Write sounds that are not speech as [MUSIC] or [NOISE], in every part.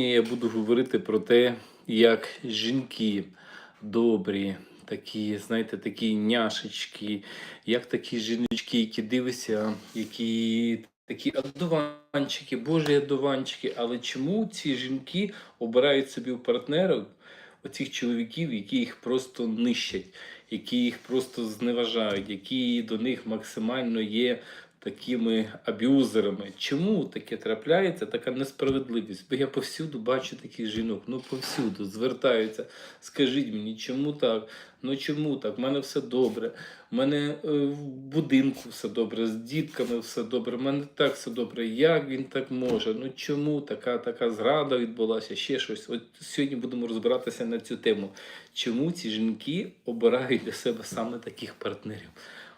я буду говорити про те, як жінки добрі, такі, знаєте, такі няшечки, як такі жіночки, які дивишся, які такі одуванчики, божі одуванчики. Але чому ці жінки обирають собі в партнерів оцих чоловіків, які їх просто нищать, які їх просто зневажають, які до них максимально є такими аб'юзерами. Чому таке трапляється, така несправедливість? Бо я повсюду бачу таких жінок, ну повсюду звертаються. Скажіть мені, чому так? Ну чому так? У мене все добре. У мене е, в будинку все добре, з дітками все добре, в мене так все добре. Як він так може? Ну чому така, така зрада відбулася? Ще щось. От сьогодні будемо розбиратися на цю тему. Чому ці жінки обирають для себе саме таких партнерів?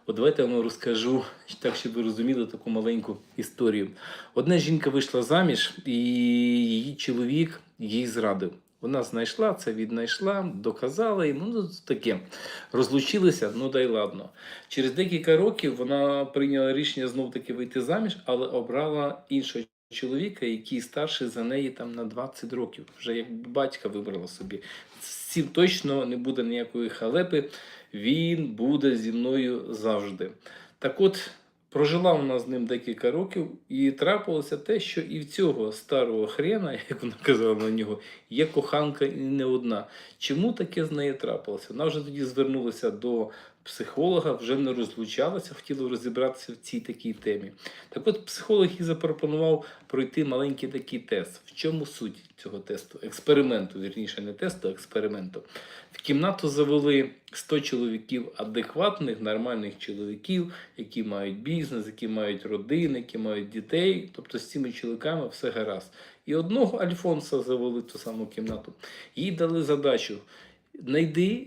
От давайте я вам розкажу так, щоб ви розуміли таку маленьку історію. Одна жінка вийшла заміж, і її чоловік їй зрадив. Вона знайшла це, віднайшла, доказала йому ну, таке. Розлучилися, ну дай ладно. Через декілька років вона прийняла рішення знов таки вийти заміж, але обрала іншого чоловіка, який старший за неї там на 20 років. Вже як батька вибрала собі. З цим точно не буде ніякої халепи. Він буде зі мною завжди. Так от. Прожила вона з ним декілька років, і трапилося те, що і в цього старого хрена, [LAUGHS] як вона казала на нього, є коханка і не одна. Чому таке з нею трапилося? Вона вже тоді звернулася до психолога, вже не розлучалася, хотіла розібратися в цій такій темі. Так от психолог їй запропонував пройти маленький такий тест. В чому суть цього тесту? Експерименту, вірніше, не тесту, а експерименту. В кімнату завели 100 чоловіків адекватних, нормальних чоловіків, які мають бізнес, які мають родини, які мають дітей. Тобто з цими чоловіками все гаразд. І одного Альфонса завели ту саму кімнату. Їй дали задачу: знайди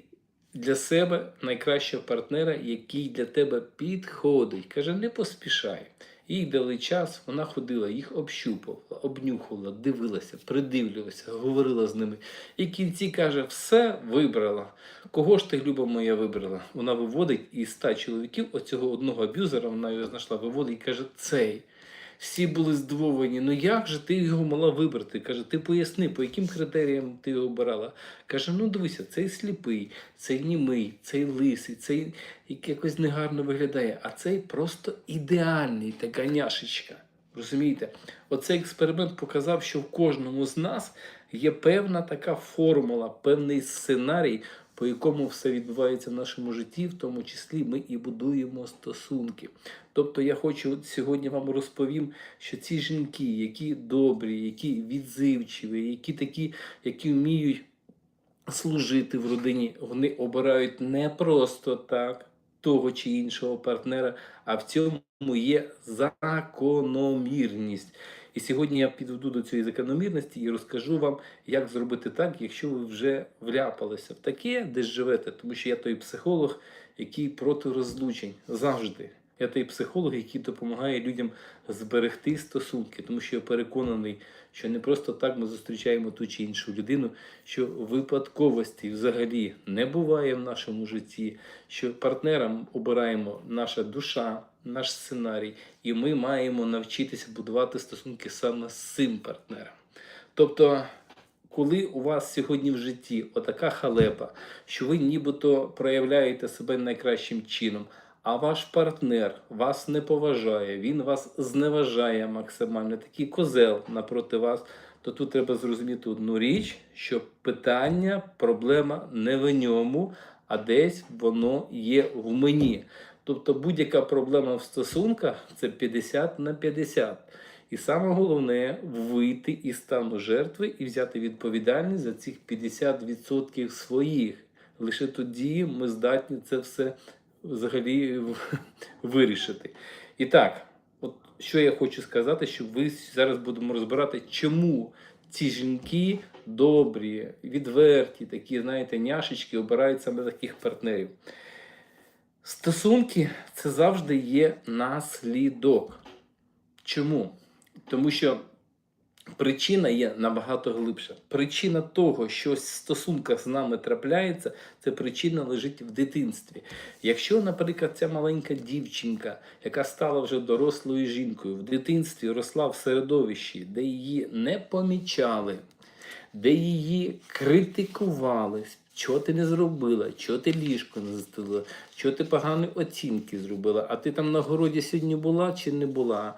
для себе найкращого партнера, який для тебе підходить. Каже, не поспішай. Їй дали час, вона ходила, їх общупувала, обнюхувала, дивилася, придивлювалася, говорила з ними. І в кінці каже, все вибрала. Кого ж ти, люба моя, вибрала? Вона виводить із ста чоловіків оцього одного аб'юзера, вона його знайшла, виводить і каже, цей. Всі були здивовані. Ну як же ти його мала вибрати? Каже, ти поясни, по яким критеріям ти його обирала. Каже, ну дивися, цей сліпий, цей німий, цей лисий, цей якось негарно виглядає, а цей просто ідеальний така няшечка. Розумієте? Оцей експеримент показав, що в кожному з нас є певна така формула, певний сценарій, по якому все відбувається в нашому житті, в тому числі ми і будуємо стосунки. Тобто я хочу от сьогодні вам розповім, що ці жінки, які добрі, які відзивчиві, які такі, які вміють служити в родині, вони обирають не просто так того чи іншого партнера, а в цьому є закономірність. І сьогодні я підведу до цієї закономірності і розкажу вам, як зробити так, якщо ви вже вляпалися в таке, де живете, тому що я той психолог, який проти розлучень завжди. Я той психолог, який допомагає людям зберегти стосунки, тому що я переконаний, що не просто так ми зустрічаємо ту чи іншу людину, що випадковості взагалі не буває в нашому житті, що партнерам обираємо наша душа, наш сценарій, і ми маємо навчитися будувати стосунки саме з цим партнером. Тобто. Коли у вас сьогодні в житті отака халепа, що ви нібито проявляєте себе найкращим чином, а ваш партнер вас не поважає, він вас зневажає максимально, такий козел напроти вас, то тут треба зрозуміти одну річ, що питання, проблема не в ньому, а десь воно є в мені. Тобто будь-яка проблема в стосунках це 50 на 50. І саме головне вийти із стану жертви і взяти відповідальність за цих 50% своїх. Лише тоді ми здатні це все взагалі [LAUGHS] вирішити. І так, от що я хочу сказати, що ви зараз будемо розбирати, чому ці жінки добрі, відверті, такі, знаєте, няшечки обирають саме таких партнерів. Стосунки це завжди є наслідок. Чому? Тому що причина є набагато глибша. Причина того, що в стосунках з нами трапляється, це причина лежить в дитинстві. Якщо, наприклад, ця маленька дівчинка, яка стала вже дорослою жінкою, в дитинстві росла в середовищі, де її не помічали, де її критикували. Що ти не зробила, що ти ліжко не застелила, що ти погані оцінки зробила, а ти там на городі сьогодні була чи не була.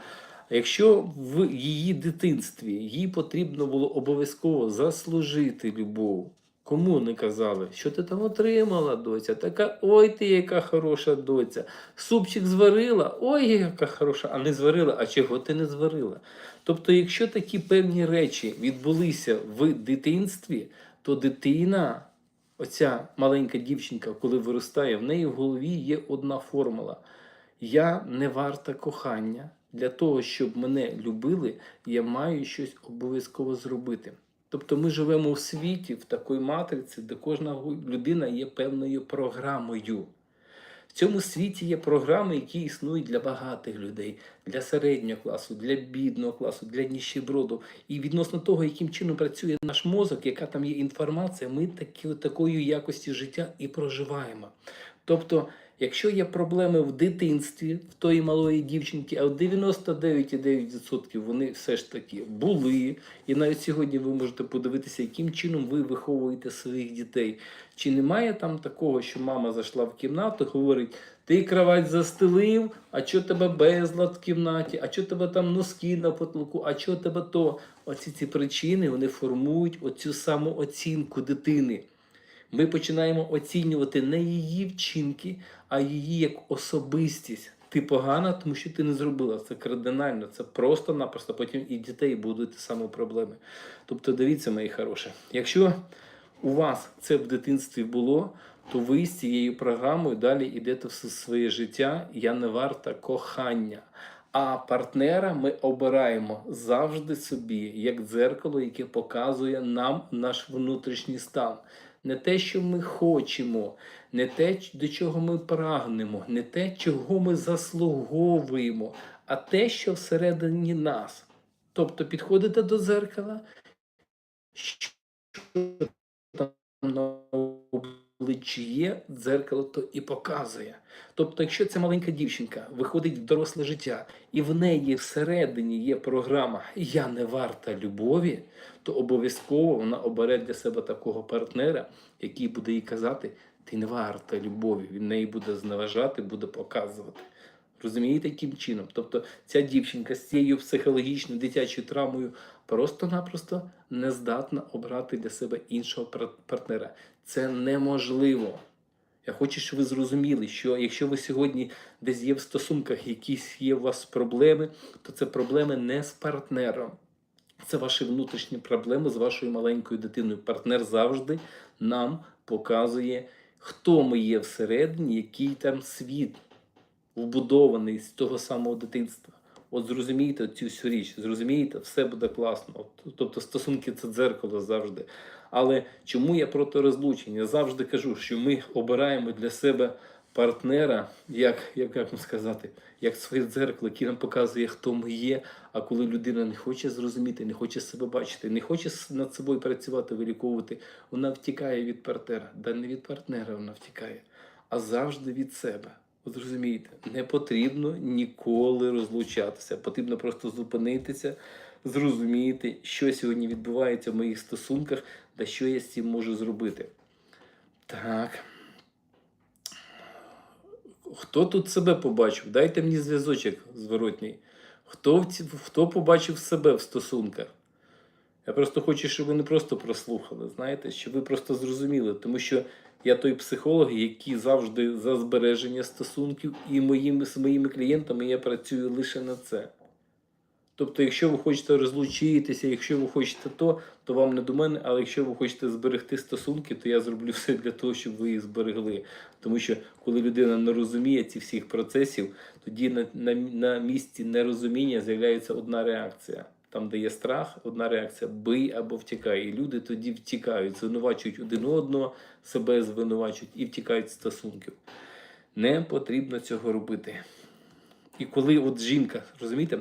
Якщо в її дитинстві їй потрібно було обов'язково заслужити любов, кому не казали, що ти там отримала, доця? Така, ой ти, яка хороша доця. Супчик зварила, ой, яка хороша, а не зварила, а чого ти не зварила? Тобто, якщо такі певні речі відбулися в дитинстві, то дитина, оця маленька дівчинка, коли виростає, в неї в голові є одна формула. Я не варта кохання. Для того, щоб мене любили, я маю щось обов'язково зробити. Тобто ми живемо в світі, в такій матриці, де кожна людина є певною програмою. В цьому світі є програми, які існують для багатих людей, для середнього класу, для бідного класу, для ніщеброду. І відносно того, яким чином працює наш мозок, яка там є інформація, ми такі, такої якості життя і проживаємо. Тобто, якщо є проблеми в дитинстві в тої малої дівчинки, а в 99,9% вони все ж таки були. І навіть сьогодні ви можете подивитися, яким чином ви виховуєте своїх дітей. Чи немає там такого, що мама зайшла в кімнату, говорить: ти кровать застелив, а чого тебе безлад в кімнаті, а чого тебе там носки на потолку, а чого тебе то? Оці ці причини вони формують оцю самооцінку дитини. Ми починаємо оцінювати не її вчинки, а її як особистість. Ти погана, тому що ти не зробила. Це кардинально, це просто-напросто. Потім і дітей будуть ті самі проблеми. Тобто, дивіться, мої хороші, якщо у вас це в дитинстві було, то ви з цією програмою далі йдете все своє життя. Я не варта кохання. А партнера ми обираємо завжди собі, як дзеркало, яке показує нам наш внутрішній стан. Не те, що ми хочемо, не те, до чого ми прагнемо, не те, чого ми заслуговуємо, а те, що всередині нас. Тобто підходите до дзеркала, що там на обличчі чиє дзеркало то і показує. Тобто, якщо ця маленька дівчинка виходить в доросле життя, і в неї всередині є програма Я не варта любові, то обов'язково вона обере для себе такого партнера, який буде їй казати, ти не варта любові. Він неї буде зневажати, буде показувати. Розумієте, яким чином? Тобто ця дівчинка з цією психологічною дитячою травмою просто-напросто не здатна обрати для себе іншого партнера. Це неможливо. Я хочу, щоб ви зрозуміли, що якщо ви сьогодні десь є в стосунках, якісь є у вас проблеми, то це проблеми не з партнером. Це ваші внутрішні проблеми з вашою маленькою дитиною. Партнер завжди нам показує, хто ми є всередині, який там світ вбудований з того самого дитинства. От зрозумійте цю всю річ, зрозумієте, все буде класно. Тобто стосунки це дзеркало завжди. Але чому я проти розлучення? Завжди кажу, що ми обираємо для себе партнера, як, як, як сказати, як своє дзеркало, яке нам показує, хто ми є. А коли людина не хоче зрозуміти, не хоче себе бачити, не хоче над собою працювати, виліковувати, вона втікає від партнера. Да не від партнера вона втікає, а завжди від себе. От розумієте, не потрібно ніколи розлучатися. Потрібно просто зупинитися, зрозуміти, що сьогодні відбувається в моїх стосунках та що я з цим можу зробити. Так. Хто тут себе побачив? Дайте мені зв'язочок зворотній. Хто, хто побачив себе в стосунках? Я просто хочу, щоб ви не просто прослухали, знаєте, щоб ви просто зрозуміли, тому що я той психолог, який завжди за збереження стосунків, і моїми, з моїми клієнтами я працюю лише на це. Тобто, якщо ви хочете розлучитися, якщо ви хочете то, то вам не до мене, але якщо ви хочете зберегти стосунки, то я зроблю все для того, щоб ви їх зберегли. Тому що коли людина не розуміє цих всіх процесів, тоді на, на, на місці нерозуміння з'являється одна реакція. Там, де є страх, одна реакція бий або втікай. І люди тоді втікають, звинувачують один одного, себе звинувачують і втікають з стосунків. Не потрібно цього робити. І коли от жінка, розумієте,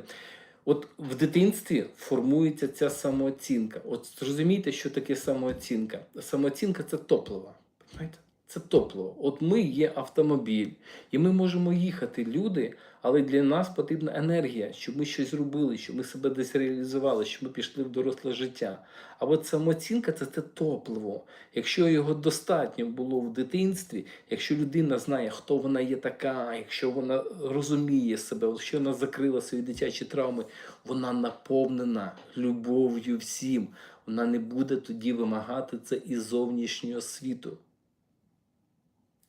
от в дитинстві формується ця самооцінка. От зрозумійте, що таке самооцінка. Самооцінка це топливо. Понимаєте? Це топливо. От ми є автомобіль, і ми можемо їхати, люди, але для нас потрібна енергія, щоб ми щось робили, щоб ми себе десь реалізували, щоб ми пішли в доросле життя. А от самооцінка це те топливо. Якщо його достатньо було в дитинстві, якщо людина знає, хто вона є така, якщо вона розуміє себе, якщо вона закрила свої дитячі травми, вона наповнена любов'ю всім. Вона не буде тоді вимагати це із зовнішнього світу.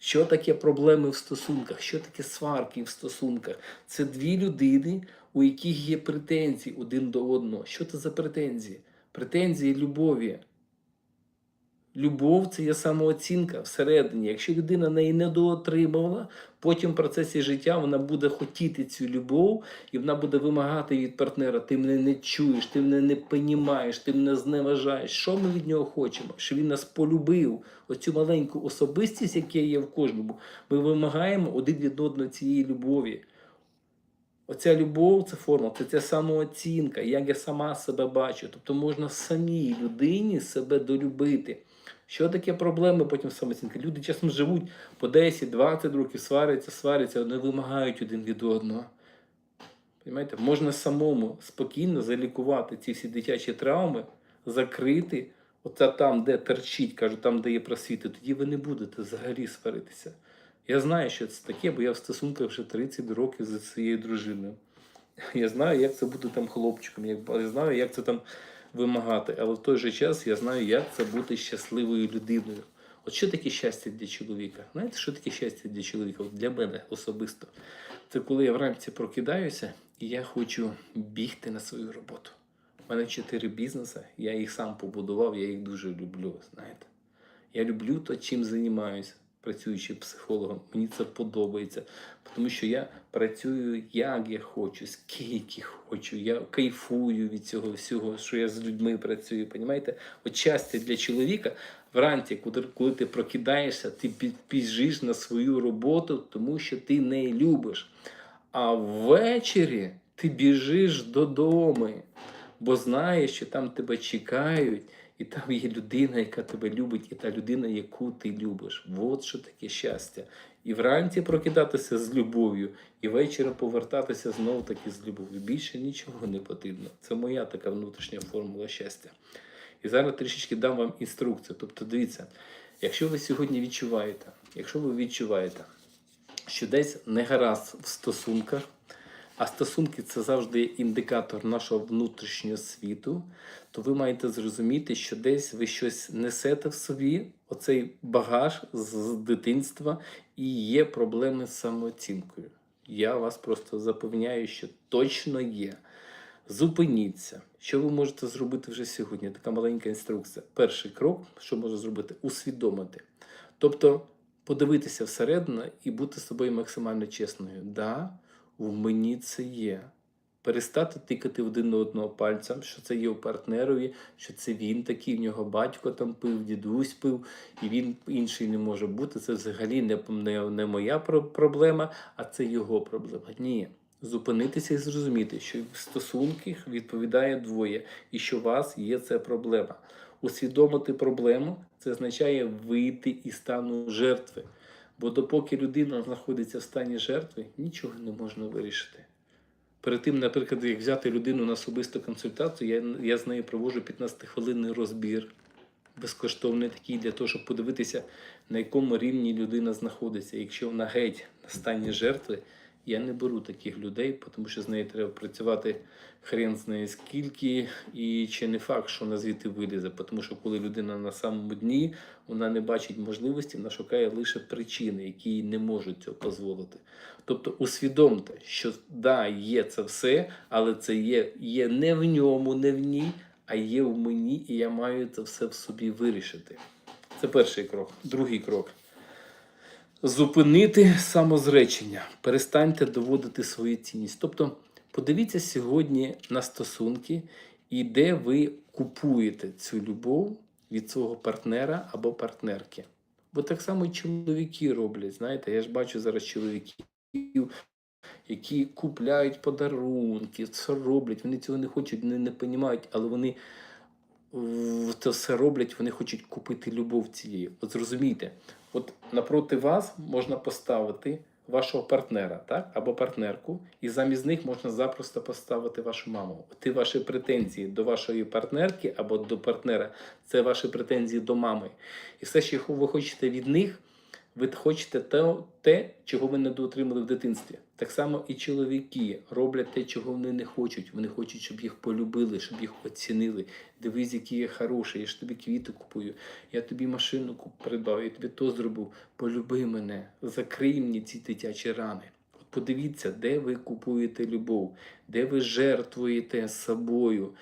Що таке проблеми в стосунках? Що таке сварки в стосунках? Це дві людини, у яких є претензії один до одного. Що це за претензії? Претензії любові. Любов це є самооцінка всередині. Якщо людина неї не доотримувала, потім в процесі життя вона буде хотіти цю любов, і вона буде вимагати від партнера: ти мене не чуєш, ти мене не понімаєш, ти мене зневажаєш. Що ми від нього хочемо? Щоб він нас полюбив, оцю маленьку особистість, яка є в кожному. Ми вимагаємо один від одного цієї любові. Оця любов це форма, це ця самооцінка, як я сама себе бачу. Тобто можна самій людині себе долюбити. Що таке проблеми потім самооцінки? Люди часом живуть по 10-20 років, сваряться, сваряться, вони вимагають один від одного. Понимаєте? Можна самому спокійно залікувати ці всі дитячі травми, закрити, оце там, де терчить, кажу, там, де є просвіти, тоді ви не будете взагалі сваритися. Я знаю, що це таке, бо я в стосунках вже 30 років зі своєю дружиною. Я знаю, як це бути там хлопчиком, я знаю, як це там вимагати, але в той же час я знаю, як це бути щасливою людиною. От що таке щастя для чоловіка? Знаєте, що таке щастя для чоловіка? От для мене особисто. Це коли я вранці прокидаюся і я хочу бігти на свою роботу. У мене чотири бізнеси, я їх сам побудував, я їх дуже люблю. Знаєте, я люблю то, чим займаюся, працюючи психологом. Мені це подобається, тому що я працюю як я хочу, скільки хочу. Я кайфую від цього всього, що я з людьми працюю. Понімаєте? От щастя для чоловіка вранці, коли, ти прокидаєшся, ти біжиш на свою роботу, тому що ти неї любиш. А ввечері ти біжиш додому, бо знаєш, що там тебе чекають, і там є людина, яка тебе любить, і та людина, яку ти любиш. От що таке щастя. І вранці прокидатися з любов'ю, і ввечері повертатися знову таки з любов'ю. Більше нічого не потрібно. Це моя така внутрішня формула щастя. І зараз трішечки дам вам інструкцію. Тобто, дивіться, якщо ви сьогодні відчуваєте, якщо ви відчуваєте, що десь не гаразд в стосунках, а стосунки це завжди індикатор нашого внутрішнього світу, то ви маєте зрозуміти, що десь ви щось несете в собі, оцей багаж з дитинства, і є проблеми з самооцінкою. Я вас просто запевняю, що точно є. Зупиніться. Що ви можете зробити вже сьогодні? Така маленька інструкція. Перший крок, що можна зробити, усвідомити. Тобто подивитися всередину і бути з собою максимально чесною. Да, в мені це є. Перестати тикати один одного пальцем, що це є у партнерові, що це він такий, в нього батько там пив, дідусь пив, і він інший не може бути. Це взагалі не, не, не моя проблема, а це його проблема. Ні. Зупинитися і зрозуміти, що в стосунках відповідає двоє, і що у вас є ця проблема. Усвідомити проблему це означає вийти із стану жертви. Бо допоки людина знаходиться в стані жертви, нічого не можна вирішити. Перед тим, наприклад, як взяти людину на особисту консультацію, я, я з нею проводжу 15-хвилинний розбір, безкоштовний такий, для того, щоб подивитися, на якому рівні людина знаходиться. Якщо вона геть на стані жертви, я не беру таких людей, тому що з нею треба працювати хрен знає скільки, і чи не факт, що вона звідти вилізе. Тому що коли людина на самому дні, вона не бачить можливості, вона шукає лише причини, які їй не можуть цього дозволити. Тобто усвідомте, що да, є це все, але це є, є не в ньому, не в ній, а є в мені, і я маю це все в собі вирішити. Це перший крок. Другий крок. Зупинити самозречення. Перестаньте доводити свою цінність. Тобто, подивіться сьогодні на стосунки і де ви купуєте цю любов від свого партнера або партнерки. Бо так само і чоловіки роблять. Знаєте, я ж бачу зараз чоловіків, які купляють подарунки, це роблять. Вони цього не хочуть, не, не розуміють, але вони це все роблять, вони хочуть купити любов цієї. От зрозумійте, от напроти вас можна поставити вашого партнера, так? Або партнерку, і замість них можна запросто поставити вашу маму. Ті ваші претензії до вашої партнерки або до партнера це ваші претензії до мами. І все, що ви хочете від них, ви хочете те, те, чого ви не доотримали в дитинстві. Так само і чоловіки роблять те, чого вони не хочуть. Вони хочуть, щоб їх полюбили, щоб їх оцінили. Дивись, який я хороший, я ж тобі квіти купую, я тобі машину придбав, я тобі то зробив. Полюби мене, закрий мені ці дитячі рани. От подивіться, де ви купуєте любов, де ви жертвуєте собою,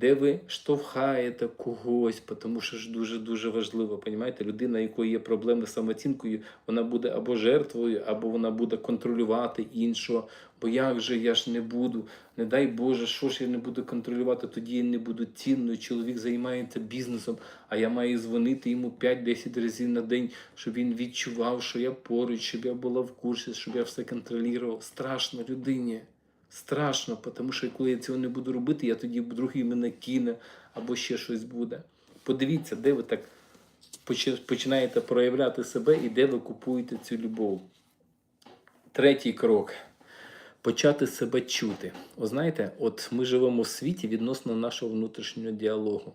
де ви штовхаєте когось, тому що ж дуже дуже важливо, понімаєте, людина, якої є проблеми з самооцінкою, вона буде або жертвою, або вона буде контролювати іншого. Бо як же я ж не буду, не дай Боже, що ж я не буду контролювати, тоді я не буду цінною. Чоловік займається бізнесом, а я маю дзвонити йому 5-10 разів на день, щоб він відчував, що я поруч, щоб я була в курсі, щоб я все контролював. Страшно людині. Страшно, тому що коли я цього не буду робити, я тоді другий мене кине або ще щось буде. Подивіться, де ви так починаєте проявляти себе і де ви купуєте цю любов. Третій крок почати себе чути. О, знаєте, от ми живемо в світі відносно нашого внутрішнього діалогу.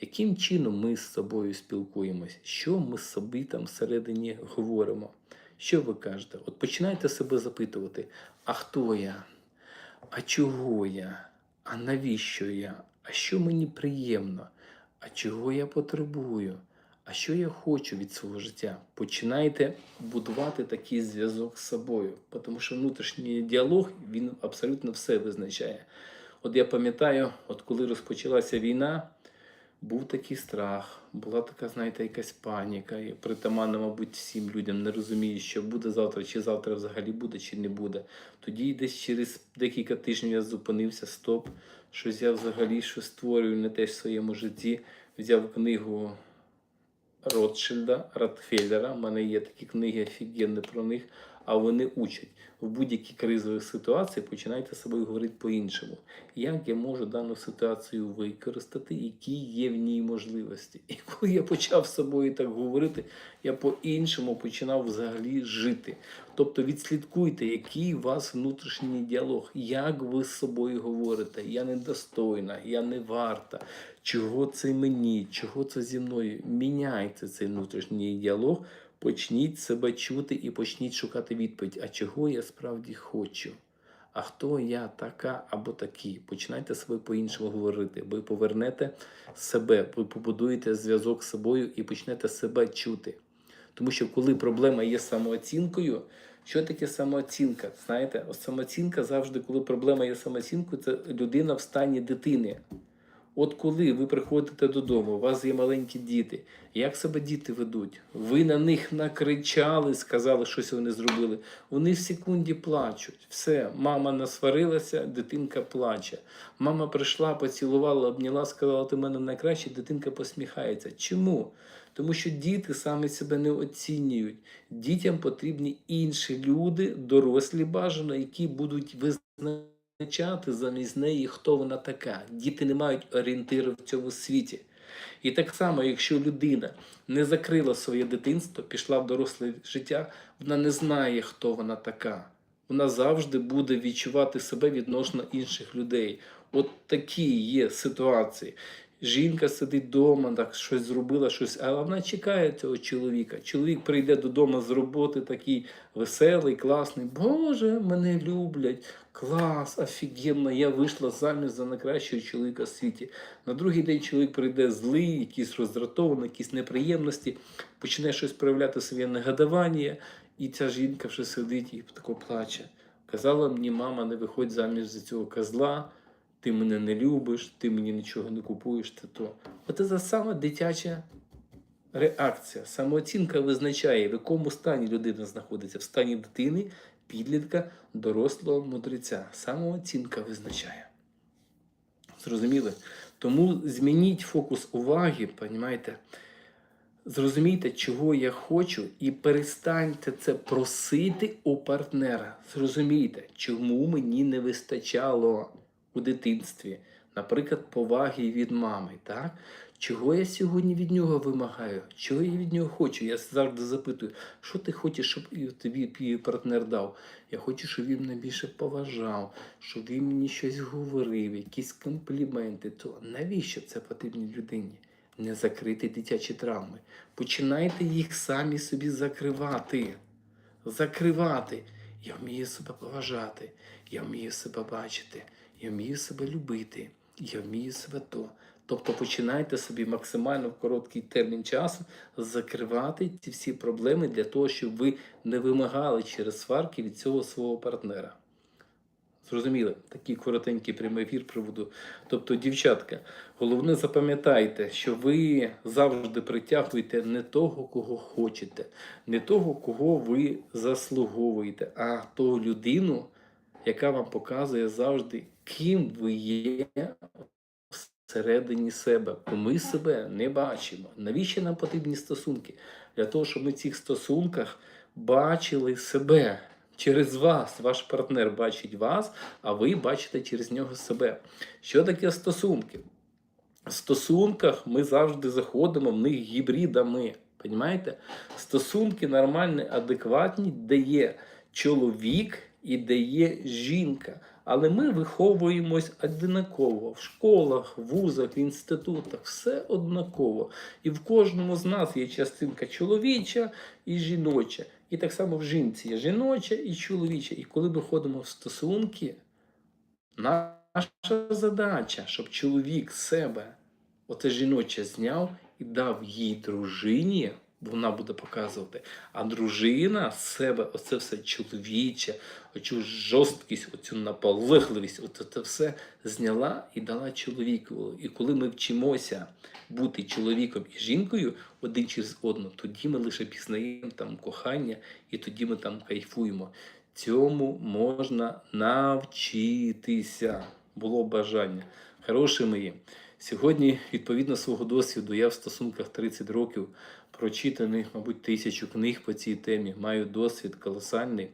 Яким чином ми з собою спілкуємось? Що ми з собі там всередині говоримо? Що ви кажете? От починайте себе запитувати: а хто я? А чого я? А навіщо я? А що мені приємно? А чого я потребую? А що я хочу від свого життя? Починайте будувати такий зв'язок з собою, тому що внутрішній діалог він абсолютно все визначає. От я пам'ятаю, от коли розпочалася війна, був такий страх, була така, знаєте, якась паніка. І притаманна, мабуть, всім людям не розуміє, що буде завтра, чи завтра взагалі буде, чи не буде. Тоді десь через декілька тижнів я зупинився, стоп, щось я взагалі щось створюю не те в своєму житті. Взяв книгу Ротшильда, Ротфеллера. У мене є такі книги офігенні про них, а вони учать. В будь-якій кризовій ситуації починайте з собою говорити по-іншому. Як я можу дану ситуацію використати, які є в ній можливості? І коли я почав з собою так говорити, я по-іншому починав взагалі жити. Тобто відслідкуйте, який у вас внутрішній діалог, як ви з собою говорите. Я недостойна, я не варта. Чого це мені, чого це зі мною? Міняйте цей внутрішній діалог, почніть себе чути і почніть шукати відповідь, а чого я справді хочу. А хто я така або такий? Починайте себе по-іншому говорити. Ви повернете себе, ви побудуєте зв'язок з собою і почнете себе чути. Тому що коли проблема є самооцінкою, що таке самооцінка? Знаєте, самооцінка завжди, коли проблема є самооцінкою, це людина в стані дитини. От коли ви приходите додому, у вас є маленькі діти, як себе діти ведуть? Ви на них накричали, сказали, щось вони зробили. Вони в секунді плачуть. Все, мама насварилася, дитинка плаче. Мама прийшла, поцілувала, обняла, сказала, ти мене найкраще, дитинка посміхається. Чому? Тому що діти самі себе не оцінюють. Дітям потрібні інші люди, дорослі бажано, які будуть визначати визначати замість неї, хто вона така. Діти не мають орієнтиру в цьому світі. І так само, якщо людина не закрила своє дитинство, пішла в доросле життя, вона не знає, хто вона така. Вона завжди буде відчувати себе відносно інших людей. От такі є ситуації. Жінка сидить вдома, так щось зробила, щось, але вона чекає цього чоловіка. Чоловік прийде додому з роботи, такий веселий, класний. Боже, мене люблять. Клас, офігенно, я вийшла заміж за найкращого чоловіка в світі. На другий день чоловік прийде злий, якийсь роздратований, якісь неприємності, почне щось проявляти своє негодування, і ця жінка вже сидить і тако плаче. Казала мені, мама, не виходь заміж за цього козла, ти мене не любиш, ти мені нічого не купуєш, ти то. От це саме дитяча реакція. Самооцінка визначає, в якому стані людина знаходиться, в стані дитини, підлітка, дорослого мудреця. Самооцінка визначає. Зрозуміли? Тому змініть фокус уваги, понімаєте? Зрозумійте, чого я хочу, і перестаньте це просити у партнера. Зрозумійте, чому мені не вистачало у дитинстві, наприклад, поваги від мами. Так? Чого я сьогодні від нього вимагаю? Чого я від нього хочу? Я завжди запитую, що ти хочеш, щоб тобі партнер дав? Я хочу, щоб він мене більше поважав, щоб він мені щось говорив, якісь компліменти. То навіщо це потрібно людині? Не закрити дитячі травми. Починайте їх самі собі закривати. Закривати. Я вмію себе поважати, я вмію себе бачити, я вмію себе любити, я вмію себе то. Тобто починайте собі максимально в короткий термін часу закривати ці всі проблеми для того, щоб ви не вимагали через сварки від цього свого партнера. Зрозуміли, такий коротенький прямий ефір приводу. Тобто, дівчатка, головне запам'ятайте, що ви завжди притягуєте не того, кого хочете, не того, кого ви заслуговуєте, а ту людину, яка вам показує завжди, ким ви є всередині себе, бо ми себе не бачимо. Навіщо нам потрібні стосунки? Для того, щоб ми в цих стосунках бачили себе. Через вас, ваш партнер бачить вас, а ви бачите через нього себе. Що таке стосунки? В стосунках ми завжди заходимо в них гібридами. Понімаєте? Стосунки нормальні, адекватні, де є чоловік і де є жінка. Але ми виховуємось однаково в школах, вузах, в інститутах, все однаково. І в кожному з нас є частинка чоловіча і жіноча. І так само в жінці є жіноча і чоловіча. І коли ми ходимо в стосунки, наша задача, щоб чоловік себе оце жіноче зняв і дав їй дружині, вона буде показувати. А дружина з себе оце все чоловіче, оцю жорсткість, оцю наполегливість, оце це все зняла і дала чоловіку. І коли ми вчимося бути чоловіком і жінкою один через одну, тоді ми лише пізнаємо там кохання, і тоді ми там кайфуємо. Цьому можна навчитися. Було бажання. Хороші мої. Сьогодні, відповідно свого досвіду, я в стосунках 30 років прочитаних, мабуть, тисячу книг по цій темі. Маю досвід колосальний.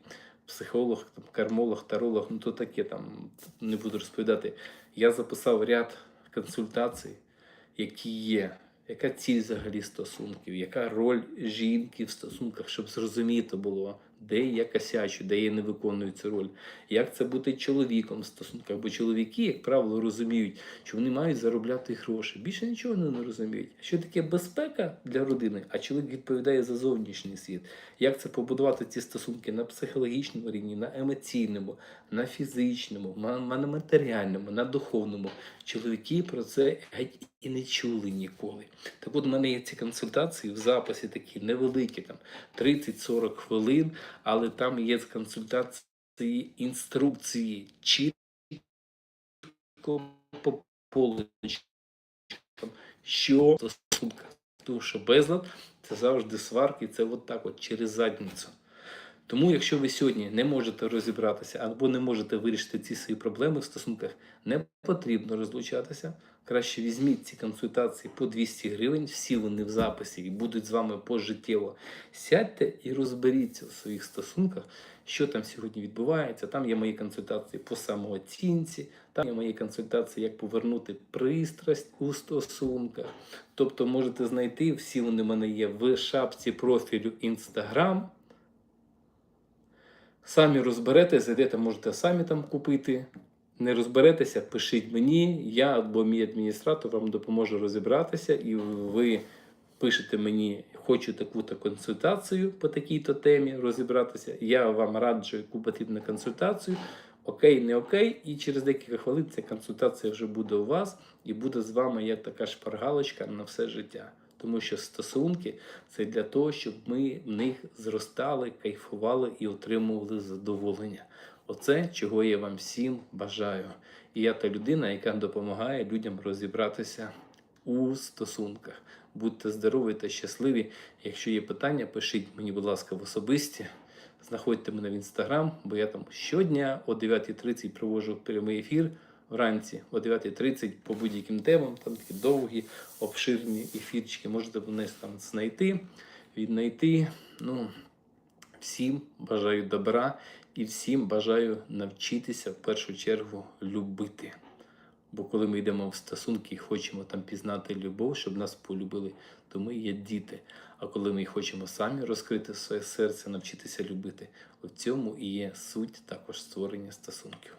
Психолог, там, кармолог, таролог, ну то таке там не буду розповідати. Я записав ряд консультацій, які є. Яка ціль взагалі стосунків, яка роль жінки в стосунках, щоб зрозуміти було, де я косячу, де я не виконую цю роль, як це бути чоловіком в стосунках? Бо чоловіки, як правило, розуміють, що вони мають заробляти гроші. Більше нічого вони не розуміють. Що таке безпека для родини, а чоловік відповідає за зовнішній світ. Як це побудувати ці стосунки на психологічному рівні, на емоційному, на фізичному, на матеріальному, на духовному. Чоловіки про це геть і не чули ніколи. Так от у мене є ці консультації в записі такі невеликі, там 30-40 хвилин, але там є консультації, інструкції, чітко по полочкам, що в стосунках. Тому що безлад це завжди сварки, це от так от через задницю. Тому, якщо ви сьогодні не можете розібратися або не можете вирішити ці свої проблеми в стосунках, не потрібно розлучатися. Краще візьміть ці консультації по 200 гривень, всі вони в записі і будуть з вами пожиттєво. Сядьте і розберіться у своїх стосунках, що там сьогодні відбувається. Там є мої консультації по самооцінці, там є мої консультації, як повернути пристрасть у стосунках. Тобто можете знайти, всі вони в мене є в шапці профілю Instagram. Самі розберете, зайдете, можете самі там купити. Не розберетеся, пишіть мені, я або мій адміністратор вам допоможе розібратися, і ви пишете мені, хочу таку-то консультацію по такій-то темі розібратися. Я вам раджу, яку потрібну консультацію. Окей, не окей, і через декілька хвилин ця консультація вже буде у вас і буде з вами як така шпаргалочка на все життя. Тому що стосунки це для того, щоб ми в них зростали, кайфували і отримували задоволення. Оце, чого я вам всім бажаю. І я та людина, яка допомагає людям розібратися у стосунках. Будьте здорові та щасливі. Якщо є питання, пишіть мені, будь ласка, в особисті. Знаходьте мене в інстаграм, бо я там щодня о 9.30 проводжу прямий ефір вранці о 9.30 по будь-яким темам, там такі довгі, обширні ефірчики. Можете мене там знайти, віднайти. Ну, всім бажаю добра і всім бажаю навчитися в першу чергу любити. Бо коли ми йдемо в стосунки і хочемо там пізнати любов, щоб нас полюбили, то ми є діти. А коли ми хочемо самі розкрити своє серце, навчитися любити, в цьому і є суть також створення стосунків.